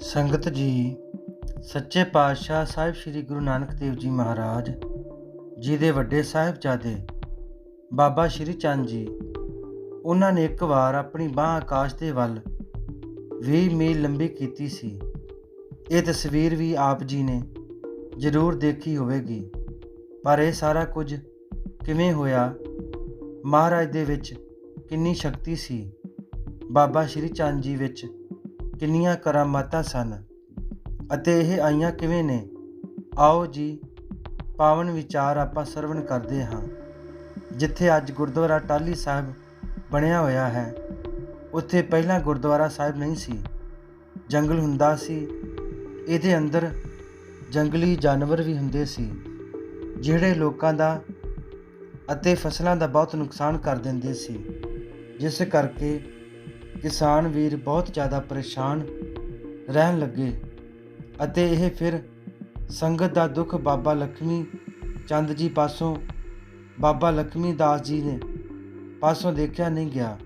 ਸੰਗਤ ਜੀ, ਸੱਚੇ ਪਾਤਸ਼ਾਹ ਸਾਹਿਬ ਸ੍ਰੀ ਗੁਰੂ ਨਾਨਕ ਦੇਵ ਜੀ ਮਹਾਰਾਜ ਜੀ ਦੇ ਵੱਡੇ ਸਾਹਿਬਜ਼ਾਦੇ ਬਾਬਾ ਸ਼੍ਰੀ ਚੰਦ ਜੀ, ਉਹਨਾਂ ਨੇ ਇੱਕ ਵਾਰ ਆਪਣੀ ਬਾਹ ਆਕਾਸ਼ ਦੇ ਵੱਲ 20 ਮੀਲ ਲੰਬੀ ਕੀਤੀ ਸੀ। ਇਹ ਤਸਵੀਰ ਵੀ ਆਪ ਜੀ ਨੇ ਜ਼ਰੂਰ ਦੇਖੀ ਹੋਵੇਗੀ। ਪਰ ਇਹ ਸਾਰਾ ਕੁਝ ਕਿਵੇਂ ਹੋਇਆ? ਮਹਾਰਾਜ ਦੇ ਵਿੱਚ ਕਿੰਨੀ ਸ਼ਕਤੀ ਸੀ? ਬਾਬਾ ਸ਼੍ਰੀ ਚੰਦ ਜੀ ਵਿੱਚ ਕਿੰਨੀਆਂ ਕਰਾਮਾਤਾਂ ਸਨ ਅਤੇ ਇਹ ਆਈਆਂ ਕਿਵੇਂ ਨੇ? ਆਓ ਜੀ, ਪਾਵਨ ਵਿਚਾਰ ਆਪਾਂ ਸਰਵਣ ਕਰਦੇ ਹਾਂ। ਜਿੱਥੇ ਅੱਜ ਗੁਰਦੁਆਰਾ ਟਾਲੀ ਸਾਹਿਬ ਬਣਿਆ ਹੋਇਆ ਹੈ, ਉੱਥੇ ਪਹਿਲਾਂ ਗੁਰਦੁਆਰਾ ਸਾਹਿਬ ਨਹੀਂ ਸੀ। ਜੰਗਲ ਹੁੰਦਾ ਸੀ, ਇਹਦੇ ਅੰਦਰ ਜੰਗਲੀ ਜਾਨਵਰ ਵੀ ਹੁੰਦੇ ਸੀ, ਜਿਹੜੇ ਲੋਕਾਂ ਦਾ ਅਤੇ ਫਸਲਾਂ ਦਾ ਬਹੁਤ ਨੁਕਸਾਨ ਕਰ ਦਿੰਦੇ ਸੀ। ਜਿਸ ਕਰਕੇ ਕਿਸਾਨ ਵੀਰ ਬਹੁਤ ਜ਼ਿਆਦਾ ਪਰੇਸ਼ਾਨ ਰਹਿਣ ਲੱਗੇ ਅਤੇ ਇਹ ਫਿਰ ਸੰਗਤ ਦਾ ਦੁੱਖ ਬਾਬਾ ਲਖਮੀ ਚੰਦ ਜੀ ਪਾਸੋਂ ਬਾਬਾ ਲਖਮੀ ਦਾਸ ਜੀ ਨੇ ਪਾਸੋਂ ਦੇਖਿਆ ਨਹੀਂ ਗਿਆ।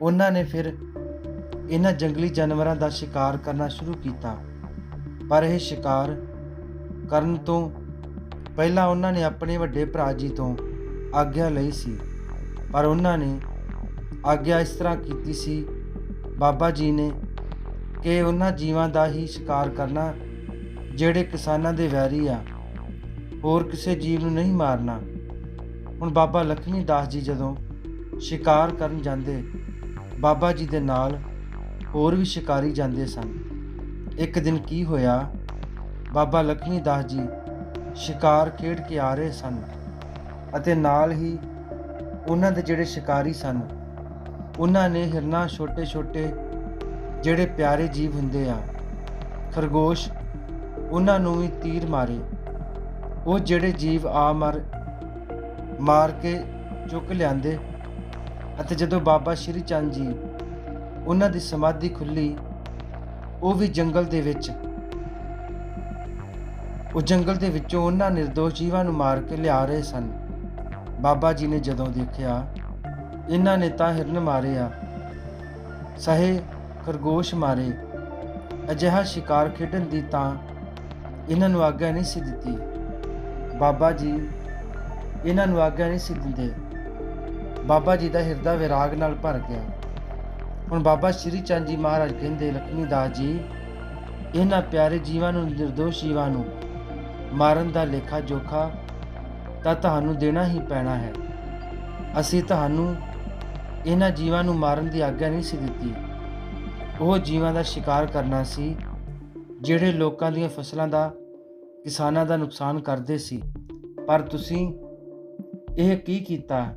ਉਹਨਾਂ ਨੇ ਫਿਰ ਇਹਨਾਂ ਜੰਗਲੀ ਜਾਨਵਰਾਂ ਦਾ ਸ਼ਿਕਾਰ ਕਰਨਾ ਸ਼ੁਰੂ ਕੀਤਾ। ਪਰ ਇਹ ਸ਼ਿਕਾਰ ਕਰਨ ਤੋਂ ਪਹਿਲਾਂ ਉਹਨਾਂ ਨੇ ਆਪਣੇ ਵੱਡੇ ਭਰਾ ਜੀ ਤੋਂ ਆਗਿਆ ਲਈ ਸੀ। ਪਰ ਉਹਨਾਂ ਨੇ ਆਗਿਆ ਇਸ ਤਰ੍ਹਾਂ ਕੀਤੀ ਸੀ। ਬਾਬਾ ਜੀ ਨੇ ਕਿ ਉਹਨਾਂ ਜੀਵਾਂ ਦਾ ਹੀ ਸ਼ਿਕਾਰ ਕਰਨਾ, ਜਿਹੜੇ ਕਿਸਾਨਾਂ ਦੇ ਵੈਰੀ ਆ, ਹੋਰ ਕਿਸੇ ਜੀਵ ਨੂੰ ਨਹੀਂ ਮਾਰਨਾ। ਹੁਣ ਬਾਬਾ ਲਖਮੀ ਦਾਸ ਜੀ ਜਦੋਂ ਸ਼ਿਕਾਰ ਕਰਨ ਜਾਂਦੇ, ਬਾਬਾ ਜੀ ਦੇ ਨਾਲ ਹੋਰ ਵੀ ਸ਼ਿਕਾਰੀ ਜਾਂਦੇ ਸਨ। ਇੱਕ ਦਿਨ ਕੀ ਹੋਇਆ, ਬਾਬਾ ਲਖਮੀ ਦਾਸ ਜੀ ਸ਼ਿਕਾਰ ਖੇਡ ਕੇ ਆ ਰਹੇ ਸਨ ਅਤੇ ਨਾਲ ਹੀ ਉਹਨਾਂ ਦੇ ਜਿਹੜੇ ਸ਼ਿਕਾਰੀ ਸਨ ਉਹਨਾਂ ਨੇ ਹਿਰਨਾ ਛੋਟੇ-ਛੋਟੇ ਜਿਹੜੇ ਪਿਆਰੇ ਜੀਵ ਹੁੰਦੇ ਆ, ਖਰਗੋਸ਼, ਉਹਨਾਂ ਨੂੰ ਵੀ ਤੀਰ ਮਾਰੇ। ਉਹ ਜਿਹੜੇ ਜੀਵ ਆ ਮਰ, ਮਾਰ ਕੇ ਚੁੱਕ ਲਿਆਂਦੇ ਅਤੇ ਜਦੋਂ ਬਾਬਾ ਸ਼੍ਰੀ ਚੰਦ ਜੀ ਉਹਨਾਂ ਦੀ ਸਮਾਧੀ ਖੁੱਲੀ, ਉਹ ਵੀ ਜੰਗਲ ਦੇ ਵਿੱਚ। ਉਹ ਜੰਗਲ ਦੇ ਵਿੱਚੋਂ ਉਹਨਾਂ નિર્ਦੋਸ਼ ਜੀਵਾਂ ਨੂੰ ਮਾਰ ਕੇ ਲਿਆ ਰਹੇ ਸਨ। ਬਾਬਾ ਜੀ ਨੇ ਜਦੋਂ ਦੇਖਿਆ ਇਹਨਾਂ ਨੇ ਤਾਂ ਹਿਰਨ ਮਾਰੇ ਆ। ਸਹੇ ਖਰਗੋਸ਼ ਮਾਰੇ। ਅਜਿਹਾ ਸ਼ਿਕਾਰ ਖੇਡਣ ਦੀ ਤਾਂ ਇਹਨਾਂ ਨੂੰ ਆਗਿਆ ਨਹੀਂ ਸੀ ਦਿੱਤੀ। ਬਾਬਾ ਜੀ ਇਹਨਾਂ ਨੂੰ ਆਗਿਆ ਨਹੀਂ ਸੀ ਦਿੰਦੇ। ਬਾਬਾ ਜੀ ਦਾ ਹਿਰਦਾ ਵਿਰਾਗ ਨਾਲ ਭਰ ਗਿਆ। ਹੁਣ ਬਾਬਾ ਸ਼੍ਰੀ ਚੰਦ ਜੀ ਮਹਾਰਾਜ ਕਹਿੰਦੇ, ਲਖਮੀ ਦਾਸ ਜੀ, ਇਹਨਾਂ ਪਿਆਰੇ ਜੀਵਾਂ ਨੂੰ, ਨਿਰਦੋਸ਼ ਜੀਵਾਂ ਨੂੰ ਮਾਰਨ ਦਾ ਲੇਖਾ ਜੋਖਾ ਤਾਂ ਤੁਹਾਨੂੰ ਦੇਣਾ ਹੀ ਪੈਣਾ ਹੈ। ਅਸੀਂ ਤੁਹਾਨੂੰ ਇਹਨਾਂ ਜੀਵਾਂ ਨੂੰ ਮਾਰਨ ਦੀ ਆਗਿਆ ਨਹੀਂ ਸੀ ਦਿੱਤੀ। ਉਹ ਜੀਵਾਂ ਦਾ ਸ਼ਿਕਾਰ ਕਰਨਾ ਸੀ, ਜਿਹੜੇ ਲੋਕਾਂ ਦੀਆਂ ਫਸਲਾਂ ਦਾ, ਕਿਸਾਨਾਂ ਦਾ ਨੁਕਸਾਨ ਕਰਦੇ ਸੀ। ਪਰ ਤੁਸੀਂ ਇਹ ਕੀ ਕੀਤਾ?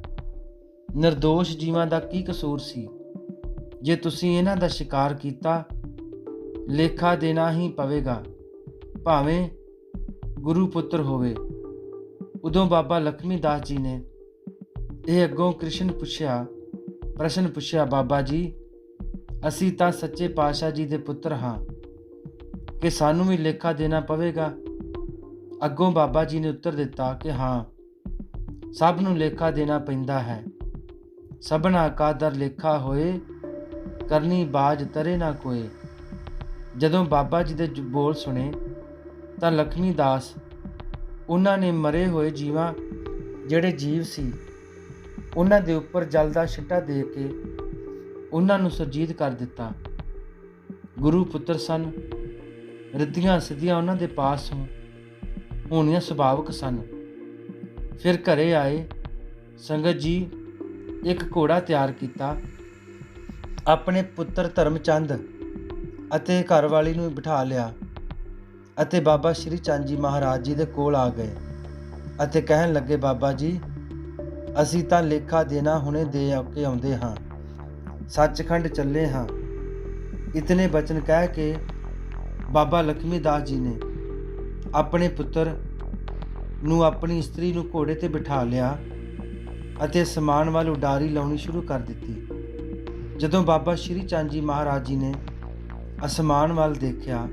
ਨਿਰਦੋਸ਼ ਜੀਵਾਂ ਦਾ ਕੀ ਕਸੂਰ ਸੀ? ਜੇ ਤੁਸੀਂ ਇਹਨਾਂ ਦਾ ਸ਼ਿਕਾਰ ਕੀਤਾ, ਲੇਖਾ ਦੇਣਾ ਹੀ ਪਵੇਗਾ। ਭਾਵੇਂ ਗੁਰੂ ਪੁੱਤਰ ਹੋਵੇ। ਉਦੋਂ ਬਾਬਾ ਲਖਮੀ ਦਾਸ ਜੀ ਨੇ ਇਹ ਅੱਗੋਂ ਕ੍ਰਿਸ਼ਨ ਪੁੱਛਿਆ ਪ੍ਰਸ਼ਨ ਪੁੱਛਿਆ, ਬਾਬਾ ਜੀ, ਅਸੀਂ ਤਾਂ ਸੱਚੇ ਪਾਤਸ਼ਾਹ ਜੀ ਦੇ ਪੁੱਤਰ ਹਾਂ, ਕਿ ਸਾਨੂੰ ਵੀ ਲੇਖਾ ਦੇਣਾ ਪਵੇਗਾ? ਅੱਗੋਂ ਬਾਬਾ ਜੀ ਨੇ ਉੱਤਰ ਦਿੱਤਾ ਕਿ ਹਾਂ, ਸਭ ਨੂੰ ਲੇਖਾ ਦੇਣਾ ਪੈਂਦਾ ਹੈ। ਸਭਨਾ ਕਾਦਰ ਲੇਖਾ ਹੋਏ, ਕਰਨੀ ਬਾਜ ਤਰੇ ਨਾ ਕੋਏ। ਜਦੋਂ ਬਾਬਾ ਜੀ ਦੇ ਬੋਲ ਸੁਣੇ, ਤਾਂ ਲਖਮੀ ਦਾਸ, ਉਹਨਾਂ ਨੇ ਮਰੇ ਹੋਏ ਜੀਵਾਂ, ਜਿਹੜੇ ਜੀਵ ਸੀ ਉਹਨਾਂ ਦੇ ਉੱਪਰ ਜਲ ਦਾ ਛਿੱਟਾ ਦੇ ਕੇ ਉਹਨਾਂ ਨੂੰ ਸੁਰਜੀਤ ਕਰ ਦਿੱਤਾ। ਗੁਰੂ ਪੁੱਤਰ ਸਨ। ਰਿੱਧੀਆਂ ਸਿੱਧੀਆਂ ਉਹਨਾਂ ਦੇ ਪਾਸ ਹੋਣੀਆਂ ਸੁਭਾਵਕ ਸਨ। ਫਿਰ ਘਰੇ ਆਏ। ਸੰਗਤ ਜੀ ਇੱਕ ਘੋੜਾ ਤਿਆਰ ਕੀਤਾ। ਆਪਣੇ ਪੁੱਤਰ ਧਰਮਚੰਦ ਅਤੇ ਘਰਵਾਲੀ ਨੂੰ ਬਿਠਾ ਲਿਆ ਅਤੇ ਬਾਬਾ ਸ਼੍ਰੀ ਚੰਦ ਜੀ ਮਹਾਰਾਜ ਜੀ ਦੇ ਕੋਲ ਆ ਗਏ ਅਤੇ ਕਹਿਣ ਲੱਗੇ, ਬਾਬਾ ਜੀ ਅਸੀਂ ਤਾਂ ਲੇਖਾ ਦੇਣਾ ਹੁਣੇ ਦੇ ਕੇ ਆਉਂਦੇ ਹਾਂ। ਸੱਚਖੰਡ ਚੱਲੇ ਹਾਂ। ਇਤਨੇ ਬਚਨ ਕਹਿ ਕੇ ਬਾਬਾ ਲਖਮੀ ਦਾਸ ਜੀ ਨੇ ਆਪਣੇ ਪੁੱਤਰ ਨੂੰ ਆਪਣੀ ਇਸਤਰੀ ਨੂੰ ਘੋੜੇ ਤੇ ਬਿਠਾ ਲਿਆ ਅਤੇ ਸਮਾਨ ਵੱਲ ਉਡਾਰੀ ਲਾਉਣੀ ਸ਼ੁਰੂ ਕਰ ਦਿੱਤੀ। ਜਦੋਂ ਬਾਬਾ ਸ਼੍ਰੀ ਚੰਦ ਜੀ ਮਹਾਰਾਜ ਜੀ ਨੇ ਅਸਮਾਨ ਵੱਲ ਦੇਖਿਆ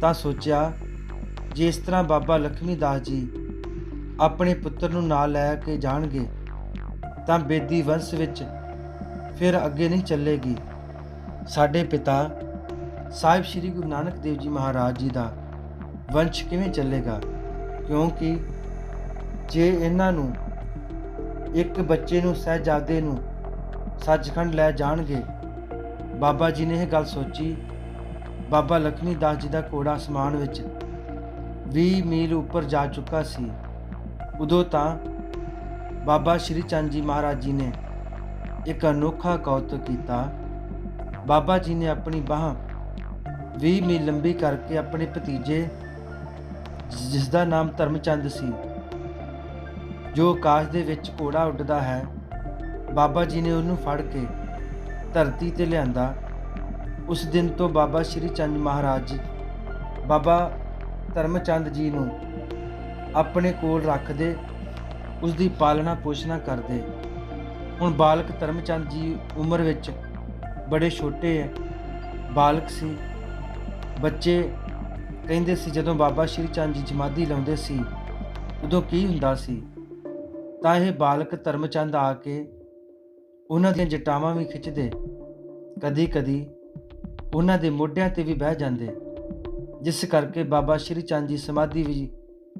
ਤਾਂ ਸੋਚਿਆ, ਜੇ ਇਸ ਤਰ੍ਹਾਂ ਬਾਬਾ ਲਖਮੀ ਦਾਸ ਜੀ ਆਪਣੇ ਪੁੱਤਰ ਨੂੰ ਨਾਲ ਲੈ ਕੇ ਜਾਣਗੇ, ਤਾਂ ਬੇਦੀ ਵੰਸ਼ ਵਿੱਚ ਫਿਰ ਅੱਗੇ ਨਹੀਂ ਚੱਲੇਗੀ। ਸਾਡੇ ਪਿਤਾ ਸਾਹਿਬ ਸ੍ਰੀ ਗੁਰੂ ਨਾਨਕ ਦੇਵ ਜੀ ਮਹਾਰਾਜ ਜੀ ਦਾ ਵੰਸ਼ ਕਿਵੇਂ ਚੱਲੇਗਾ? ਕਿਉਂਕਿ ਜੇ ਇਹਨਾਂ ਨੂੰ ਇੱਕ ਬੱਚੇ ਨੂੰ, ਸਹਿਜਾਦੇ ਨੂੰ ਸੱਚਖੰਡ ਲੈ ਜਾਣਗੇ, ਬਾਬਾ ਜੀ ਨੇ ਇਹ ਗੱਲ ਸੋਚੀ। ਬਾਬਾ ਲਖਮੀ ਦਾਸ ਜੀ ਦਾ ਘੋੜਾ ਅਸਮਾਨ ਵਿੱਚ 20 ਮੀਲ ਉੱਪਰ ਜਾ ਚੁੱਕਾ ਸੀ। ਉਦੋਂ ਤਾਂ ਬਾਬਾ ਸ਼੍ਰੀ ਚੰਦ ਜੀ ਮਹਾਰਾਜ ਜੀ ਨੇ ਇੱਕ ਅਨੋਖਾ ਕੌਤਕ ਕੀਤਾ ਬਾਬਾ ਜੀ ਨੇ ਆਪਣੀ ਬਾਹ 20 ਮੀਲ ਲੰਬੀ ਕਰਕੇ ਆਪਣੇ ਭਤੀਜੇ ਜਿਸ ਦਾ ਨਾਮ ਧਰਮਚੰਦ ਸੀ ਜੋ ਆਕਾਸ਼ ਦੇ ਵਿੱਚ ਘੋੜਾ ਉੱਡਦਾ ਹੈ ਬਾਬਾ ਜੀ ਨੇ ਉਹਨੂੰ ਫੜ ਕੇ ਧਰਤੀ ਤੇ ਲਿਆਂਦਾ ਉਸ ਦਿਨ ਤੋਂ ਬਾਬਾ ਸ਼੍ਰੀ ਚੰਦ ਮਹਾਰਾਜ ਜੀ ਬਾਬਾ ਧਰਮਚੰਦ ਜੀ ਨੂੰ ਆਪਣੇ ਕੋਲ ਰੱਖਦੇ ਉਸ ਦੀ ਪਾਲਣਾ ਪੋਸ਼ਣਾ ਕਰਦੇ। ਹੁਣ ਬਾਲਕ ਧਰਮਚੰਦ ਜੀ ਉਮਰ ਵਿੱਚ ਬੜੇ ਛੋਟੇ ਹੈ ਬਾਲਕ ਸੀ। ਬੱਚੇ ਕਹਿੰਦੇ ਸੀ ਜਦੋਂ ਬਾਬਾ ਸ਼੍ਰੀ ਚੰਦ ਜੀ ਜਮਾਦੀ ਲਾਉਂਦੇ ਸੀ, ਉਦੋਂ ਕੀ ਹੁੰਦਾ ਸੀ? ਤਾਂ ਇਹ ਬਾਲਕ ਧਰਮਚੰਦ ਆ ਕੇ ਉਹਨਾਂ ਦੀਆਂ ਜਟਾਵਾਂ ਵੀ ਖਿੱਚਦੇ। ਕਦੀ ਕਦੀ ਉਹਨਾਂ ਦੇ ਮੋਢਿਆਂ ਤੇ ਵੀ ਬਹਿ ਜਾਂਦੇ। ਜਿਸ ਕਰਕੇ ਬਾਬਾ ਸ਼੍ਰੀ ਚੰਦ ਜੀ ਸਮਾਧੀ ਵੀ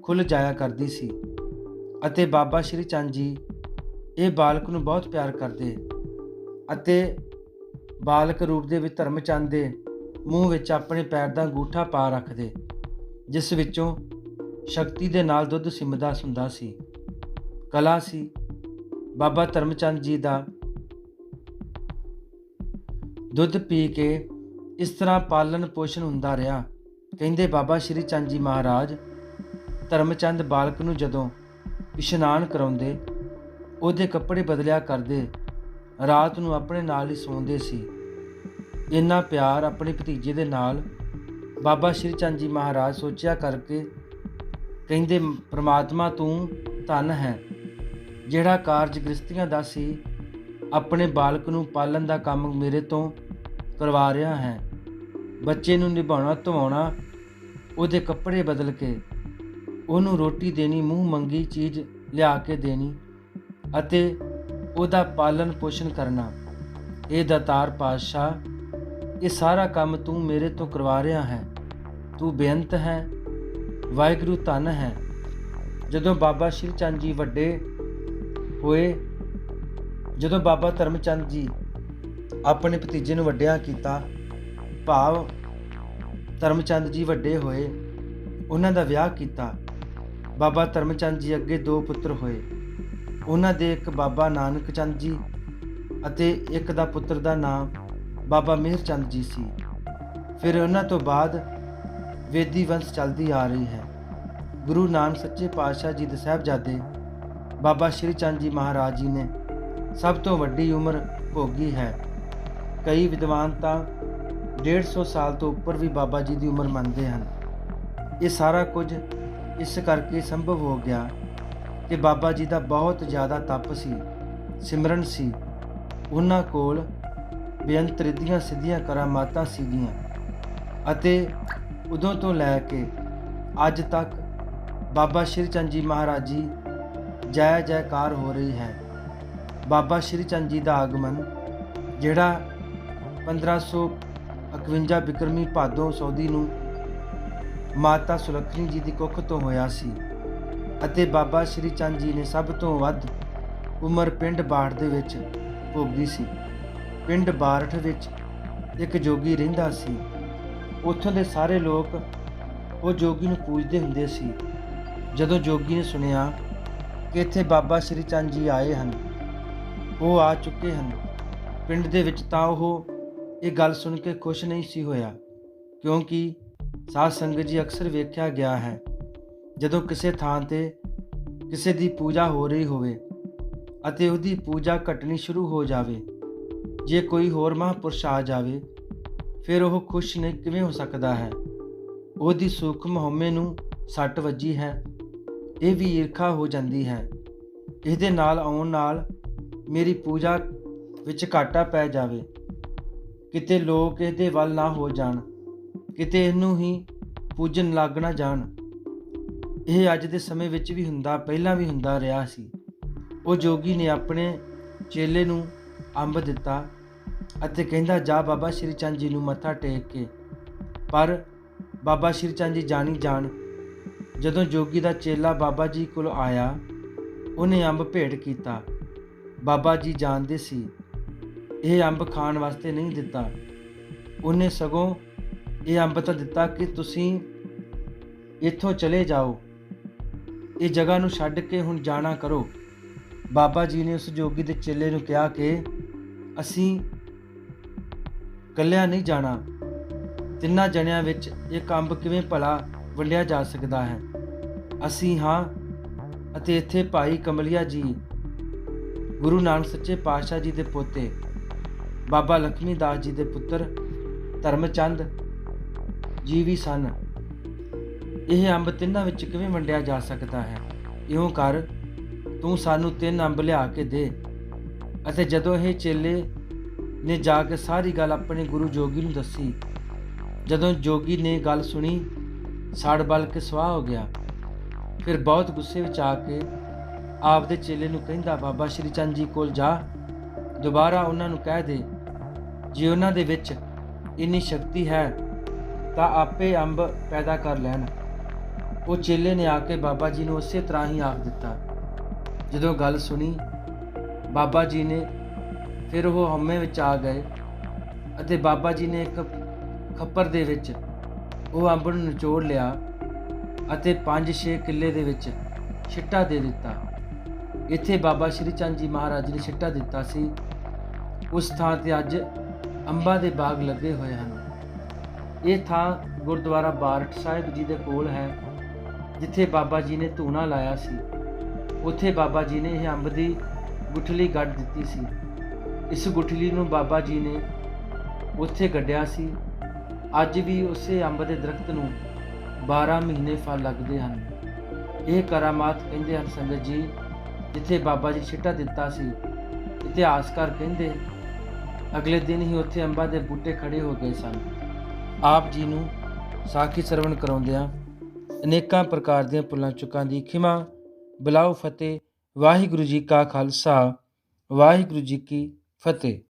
ਖੁੱਲ ਜਾਇਆ ਕਰਦੀ ਸੀ ਅਤੇ ਬਾਬਾ ਸ਼੍ਰੀ ਚੰਦ ਜੀ ਇਹ ਬਾਲਕ ਨੂੰ ਬਹੁਤ ਪਿਆਰ ਕਰਦੇ ਅਤੇ ਬਾਲਕ ਰੂਪ ਦੇ ਵਿੱਚ ਧਰਮਚੰਦ ਦੇ ਮੂੰਹ ਵਿੱਚ ਆਪਣੇ ਪੈਰ ਦਾ ਅੰਗੂਠਾ ਪਾ ਰੱਖਦੇ, ਜਿਸ ਵਿੱਚੋਂ ਸ਼ਕਤੀ ਦੇ ਨਾਲ ਦੁੱਧ ਸਿੰਮਦਾ ਹੁੰਦਾ ਸੀ। ਕਲਾ ਸੀ। ਬਾਬਾ ਧਰਮਚੰਦ ਜੀ ਦਾ ਦੁੱਧ ਪੀ ਕੇ ਇਸ ਤਰ੍ਹਾਂ ਪਾਲਣ ਪੋਸ਼ਣ ਹੁੰਦਾ ਰਿਹਾ। ਕਹਿੰਦੇ ਬਾਬਾ ਸ਼੍ਰੀ ਚੰਦ ਜੀ ਮਹਾਰਾਜ ਧਰਮਚੰਦ ਬਾਲਕ ਨੂੰ ਜਦੋਂ ਇਸ਼ਨਾਨ ਕਰਾਉਂਦੇ, ਉਹਦੇ ਕੱਪੜੇ ਬਦਲਿਆ ਕਰਦੇ, ਰਾਤ ਨੂੰ ਆਪਣੇ ਨਾਲ ਹੀ ਸੌਂਦੇ ਸੀ। ਇੰਨਾ ਪਿਆਰ ਆਪਣੇ ਭਤੀਜੇ ਦੇ ਨਾਲ ਬਾਬਾ ਸ਼੍ਰੀ ਚੰਦ ਜੀ ਮਹਾਰਾਜ ਸੋਚਿਆ ਕਰਕੇ ਕਹਿੰਦੇ, ਪ੍ਰਮਾਤਮਾ, ਤੂੰ ਧਨ ਹੈ। ਜਿਹੜਾ ਕਾਰਜ ਗ੍ਰਸਤੀਆਂ ਦਾ ਸੀ, ਆਪਣੇ ਬਾਲਕ ਨੂੰ ਪਾਲਣ ਦਾ ਕੰਮ ਮੇਰੇ ਤੋਂ ਕਰਵਾ ਰਿਹਾ ਹੈ। ਬੱਚੇ ਨੂੰ ਨਿਭਾਉਣਾ, ਧਵਾਉਣਾ, ਉਹਦੇ ਕੱਪੜੇ ਬਦਲ ਕੇ ਉਹਨੂੰ ਰੋਟੀ ਦੇਣੀ, ਮੂੰਹ ਮੰਗੀ ਚੀਜ਼ ਲਿਆ ਕੇ ਦੇਣੀ ਅਤੇ ਉਹਦਾ ਪਾਲਣ ਪੋਸ਼ਣ ਕਰਨਾ। ਇਹ ਦਾਤਾਰ ਪਾਤਸ਼ਾਹ, ਇਹ ਸਾਰਾ ਕੰਮ ਤੂੰ ਮੇਰੇ ਤੋਂ ਕਰਵਾ ਰਿਹਾ ਹੈ। ਤੂੰ ਬੇਅੰਤ ਹੈ, ਵਾਹਿਗੁਰੂ ਧੰਨ ਹੈ। ਜਦੋਂ ਬਾਬਾ ਸ਼੍ਰੀ ਚੰਦ ਜੀ ਵੱਡੇ ਹੋਏ, ਜਦੋਂ ਬਾਬਾ ਧਰਮਚੰਦ ਜੀ ਆਪਣੇ ਭਤੀਜੇ ਨੂੰ ਵੱਡਿਆ ਕੀਤਾ, ਭਾਵ ਧਰਮਚੰਦ ਜੀ ਵੱਡੇ ਹੋਏ, ਉਹਨਾਂ ਦਾ ਵਿਆਹ ਕੀਤਾ ਬਾਬਾ ਧਰਮਚੰਦ ਜੀ ਅੱਗੇ ਦੋ ਪੁੱਤਰ ਹੋਏ। ਉਹਨਾਂ ਦੇ ਇੱਕ ਬਾਬਾ ਨਾਨਕ ਚੰਦ ਜੀ ਅਤੇ ਇੱਕ ਦਾ ਪੁੱਤਰ ਦਾ ਨਾਮ ਬਾਬਾ ਮਿਹਰ ਚੰਦ ਜੀ ਸੀ। ਫਿਰ ਉਹਨਾਂ ਤੋਂ ਬਾਅਦ ਵੇਦੀ ਵੰਸ਼ ਚੱਲਦੀ ਆ ਰਹੀ ਹੈ। ਗੁਰੂ ਨਾਨਕ ਸੱਚੇ ਪਾਤਸ਼ਾਹ ਜੀ ਦੇ ਸਾਹਿਬਜ਼ਾਦੇ ਬਾਬਾ ਸ਼੍ਰੀ ਚੰਦ ਜੀ ਮਹਾਰਾਜ ਜੀ ਨੇ ਸਭ ਤੋਂ ਵੱਡੀ ਉਮਰ ਭੋਗੀ ਹੈ। ਕਈ ਵਿਦਵਾਨ ਤਾਂ 150 ਸਾਲ ਤੋਂ ਉੱਪਰ ਵੀ ਬਾਬਾ ਜੀ ਦੀ ਉਮਰ ਮੰਨਦੇ ਹਨ। ਇਹ ਸਾਰਾ ਕੁਝ ਇਸ ਕਰਕੇ ਸੰਭਵ ਹੋ ਗਿਆ ਕਿ ਬਾਬਾ ਜੀ ਦਾ ਬਹੁਤ ਜ਼ਿਆਦਾ ਤਪ ਸੀ, ਸਿਮਰਨ ਸੀ। ਉਹਨਾਂ ਕੋਲ ਬੇਅੰਤ ਰਿੱਧੀਆਂ ਸਿੱਧੀਆਂ ਕਰਾਮਾਤਾਂ ਸੀਗੀਆਂ ਅਤੇ ਉਦੋਂ ਤੋਂ ਲੈ ਕੇ ਅੱਜ ਤੱਕ ਬਾਬਾ ਸ਼੍ਰੀ ਚੰਦ ਜੀ ਮਹਾਰਾਜ ਜੀ ਜੈ ਜੈਕਾਰ ਹੋ ਰਹੀ ਹੈ। ਬਾਬਾ ਸ਼੍ਰੀ ਚੰਦ ਜੀ ਦਾ ਆਗਮਨ ਜਿਹੜਾ 1551 ਬਿਕਰਮੀ ਭਾਦੋਂ ਸੌਦੀ ਨੂੰ ਮਾਤਾ ਸੁਲੱਖਣੀ ਜੀ ਦੀ ਕੁੱਖ ਤੋਂ ਹੋਇਆ ਸੀ ਅਤੇ ਬਾਬਾ ਸ਼੍ਰੀ ਚੰਦ ਜੀ ਨੇ ਸਭ ਤੋਂ ਵੱਧ ਉਮਰ ਪਿੰਡ ਬਾੜ ਦੇ ਵਿੱਚ ਭੋਗੀ ਸੀ। ਪਿੰਡ ਬਾਰਠ ਵਿੱਚ ਇੱਕ ਜੋਗੀ ਰਹਿੰਦਾ ਸੀ। ਉੱਥੋਂ ਦੇ ਸਾਰੇ ਲੋਕ ਉਹ ਜੋਗੀ ਨੂੰ ਪੂਜਦੇ ਹੁੰਦੇ ਸੀ। ਜਦੋਂ ਜੋਗੀ ਨੇ ਸੁਣਿਆ ਕਿ ਇੱਥੇ ਬਾਬਾ ਸ਼੍ਰੀ ਚੰਦ ਜੀ ਆਏ ਹਨ, ਉਹ ਆ ਚੁੱਕੇ ਹਨ। ਪਿੰਡ ਦੇ ਵਿੱਚ ਤਾਂ ਉਹ ਇਹ ਗੱਲ ਸੁਣ ਕੇ ਖੁਸ਼ ਨਹੀਂ ਸੀ ਹੋਇਆ, ਕਿਉਂਕਿ ਸਾਧ ਸੰਗਤ ਜੀ ਅਕਸਰ ਵੇਖਿਆ ਗਿਆ ਹੈ, ਜਦੋਂ ਕਿਸੇ ਥਾਂ ਤੇ ਕਿਸੇ ਦੀ ਪੂਜਾ ਹੋ ਰਹੀ ਹੋਵੇ ਅਤੇ ਉਹਦੀ ਪੂਜਾ ਘਟਣੀ ਸ਼ੁਰੂ ਹੋ ਜਾਵੇ, ਜੇ ਕੋਈ ਹੋਰ ਮਹਾਂਪੁਰਸ਼ ਆ ਜਾਵੇ, ਫਿਰ ਉਹ ਖੁਸ਼ ਨਹੀਂ ਕਿਵੇਂ ਹੋ ਸਕਦਾ ਹੈ? ਉਹਦੀ ਸੂਖਮ ਹਉਮੈ ਨੂੰ ਸੱਟ ਵੱਜੀ ਹੈ, ਇਹ ਵੀ ਈਰਖਾ ਹੋ ਜਾਂਦੀ ਹੈ। ਇਹਦੇ ਨਾਲ ਆਉਣ ਨਾਲ ਮੇਰੀ ਪੂਜਾ ਵਿੱਚ ਘਾਟਾ ਪੈ ਜਾਵੇ, ਕਿਤੇ ਲੋਕ ਇਹਦੇ ਵੱਲ ਨਾ ਹੋ ਜਾਣ। ਕਿਤੇ ਇਹਨੂੰ ਹੀ ਪੂਜਨ ਲੱਗ ਨਾ ਜਾਣ। ਇਹ ਅੱਜ ਦੇ ਸਮੇਂ ਵਿੱਚ ਵੀ ਹੁੰਦਾ, ਪਹਿਲਾਂ ਵੀ ਹੁੰਦਾ ਰਿਹਾ ਸੀ। ਉਹ ਜੋਗੀ ਨੇ ਆਪਣੇ ਚੇਲੇ ਨੂੰ ਅੰਬ ਦਿੱਤਾ ਅਤੇ ਕਹਿੰਦਾ, ਜਾ ਬਾਬਾ ਸ਼੍ਰੀ ਚੰਦ ਜੀ ਨੂੰ ਮੱਥਾ ਟੇਕ ਕੇ। ਪਰ ਬਾਬਾ ਸ਼੍ਰੀ ਚੰਦ ਜੀ ਜਾਣੀ ਜਾਣ। ਜਦੋਂ ਜੋਗੀ ਦਾ ਚੇਲਾ ਬਾਬਾ ਜੀ ਕੋਲ ਆਇਆ, ਉਹਨੇ ਅੰਬ ਭੇਟ ਕੀਤਾ। ਬਾਬਾ ਜੀ ਜਾਣਦੇ ਸੀ, ਇਹ ਅੰਬ ਖਾਣ ਵਾਸਤੇ ਨਹੀਂ ਦਿੱਤਾ। ਉਹਨੇ ਸਗੋਂ ਇਹ ਅੰਬ ਤਾਂ ਦਿੱਤਾ ਕਿ ਤੁਸੀਂ ਇੱਥੋਂ ਚਲੇ ਜਾਓ। ਇਹ ਜਗ੍ਹਾ ਨੂੰ ਛੱਡ ਕੇ ਹੁਣ ਜਾਣਾ ਕਰੋ। ਬਾਬਾ ਜੀ ਨੇ ਉਸ ਜੋਗੀ ਦੇ ਚੇਲੇ ਨੂੰ ਕਿਹਾ ਕਿ ਅਸੀਂ ਕੱਲਿਆਂ ਨਹੀਂ ਜਾਣਾ। ਤਿੰਨਾਂ ਜਣਿਆਂ ਵਿੱਚ ਇਹ ਕੰਬ ਕਿਵੇਂ ਭਲਾ ਵੰਡਿਆ ਜਾ ਸਕਦਾ ਹੈ? ਅਸੀਂ ਹਾਂ ਅਤੇ ਇੱਥੇ ਭਾਈ ਕਮਲਿਆ ਜੀ, ਗੁਰੂ ਨਾਨਕ ਸੱਚੇ ਪਾਤਸ਼ਾਹ ਜੀ ਦੇ ਪੋਤੇ, ਬਾਬਾ ਲਖਮੀ ਦਾਸ ਜੀ ਦੇ ਪੁੱਤਰ ਧਰਮਚੰਦ ਜੀਵੀ ਸਨ। ਇਹ ਅੰਬ ਤਿੰਨਾਂ ਵਿੱਚ ਕਿਵੇਂ ਵੰਡਿਆ ਜਾ ਸਕਦਾ ਹੈ? ਇਉਂ ਕਰ, ਤੂੰ ਸਾਨੂੰ ਤਿੰਨ ਅੰਬ ਲਿਆ ਕੇ ਦੇ। ਅਤੇ ਜਦੋਂ ਇਹ ਚੇਲੇ ਨੇ ਜਾ ਕੇ ਸਾਰੀ ਗੱਲ ਆਪਣੇ ਗੁਰੂ ਜੋਗੀ ਨੂੰ ਦੱਸੀ, ਜਦੋਂ ਜੋਗੀ ਨੇ ਗੱਲ ਸੁਣੀ, ਸੜ ਬਲ ਕੇ ਸਵਾਹ ਹੋ ਗਿਆ। ਫਿਰ ਬਹੁਤ ਗੁੱਸੇ ਵਿੱਚ ਆ ਕੇ ਆਪਦੇ ਚੇਲੇ ਨੂੰ ਕਹਿੰਦਾ, ਬਾਬਾ ਸ਼੍ਰੀ ਚੰਦ ਜੀ ਕੋਲ ਜਾ, ਦੁਬਾਰਾ ਉਹਨਾਂ ਨੂੰ ਕਹਿ ਦੇ। ਜੇ ਉਹਨਾਂ ਦੇ ਵਿੱਚ ਇੰਨੀ ਸ਼ਕਤੀ ਹੈ ਤਾਂ ਆਪੇ ਅੰਬ ਪੈਦਾ ਕਰ ਲੈਣ। ਉਹ ਚੇਲੇ ਨੇ ਆ ਕੇ ਬਾਬਾ ਜੀ ਨੂੰ ਉਸੇ ਤਰ੍ਹਾਂ ਹੀ ਆਖ ਦਿੱਤਾ। ਜਦੋਂ ਗੱਲ ਸੁਣੀ, ਬਾਬਾ ਜੀ ਨੇ ਫਿਰ ਉਹ ਹਉਮੈ ਵਿੱਚ ਆ ਗਏ ਅਤੇ ਬਾਬਾ ਜੀ ਨੇ ਇੱਕ ਖੱਪਰ ਦੇ ਵਿੱਚ ਉਹ ਅੰਬ ਨੂੰ ਨਿਚੋੜ ਲਿਆ ਅਤੇ 5-6 ਕਿੱਲੇ ਦੇ ਵਿੱਚ ਛਿੱਟਾ ਦੇ ਦਿੱਤਾ। ਇੱਥੇ ਬਾਬਾ ਸ਼੍ਰੀ ਚੰਦ ਜੀ ਮਹਾਰਾਜ ਨੇ ਛਿੱਟਾ ਦਿੱਤਾ ਸੀ। ਉਸ ਥਾਂ ਤੇ ਅੱਜ ਅੰਬਾਂ ਦੇ ਬਾਗ ਲੱਗੇ ਹੋਏ ਹਨ। ਇਹ ਥਾਂ ਗੁਰਦੁਆਰਾ ਬਾਰਟ ਸਾਹਿਬ ਜੀ ਦੇ ਕੋਲ ਹੈ, ਜਿੱਥੇ ਬਾਬਾ ਜੀ ਨੇ ਧੂਣਾ ਲਾਇਆ ਸੀ। ਉੱਥੇ ਬਾਬਾ ਜੀ ਨੇ ਇਹ ਅੰਬ ਦੀ ਗੁਠਲੀ ਗੱਡ ਦਿੱਤੀ ਸੀ। ਇਸ ਗੁਠਲੀ ਨੂੰ ਬਾਬਾ ਜੀ ਨੇ ਉੱਥੇ ਗੱਡਿਆ ਸੀ। ਅੱਜ ਵੀ ਉਸੇ ਅੰਬ ਦੇ ਦਰਖਤ ਨੂੰ 12 ਮਹੀਨੇ ਫਲ ਲੱਗਦੇ ਹਨ। ਇਹ ਕਰਾਮਾਤ ਕਹਿੰਦੇ ਹਨ ਸੰਗਤ ਜੀ, ਜਿੱਥੇ ਬਾਬਾ ਜੀ ਛਿੱਟਾ ਦਿੱਤਾ ਸੀ। ਇਤਿਹਾਸਕਾਰ ਕਹਿੰਦੇ, ਅਗਲੇ ਦਿਨ ਹੀ ਉੱਥੇ ਅੰਬਾਂ ਦੇ ਬੂਟੇ ਖੜੇ ਹੋ ਗਏ ਸਨ। ਆਪ ਜੀ ਨੂੰ ਸਾਖੀ ਸਰਵਣ ਕਰਾਉਂਦਿਆਂ ਅਨੇਕਾਂ ਪ੍ਰਕਾਰ ਦੀਆਂ ਪੁੱਲਾਂ ਚੁੱਕਾਂ ਦੀ ਖਿਮਾ। ਬਲਾਉ ਫਤਿਹ। ਵਾਹਿਗੁਰੂ ਜੀ ਕਾ ਖਾਲਸਾ। ਵਾਹਿਗੁਰੂ ਜੀ ਕੀ ਫਤਿਹ।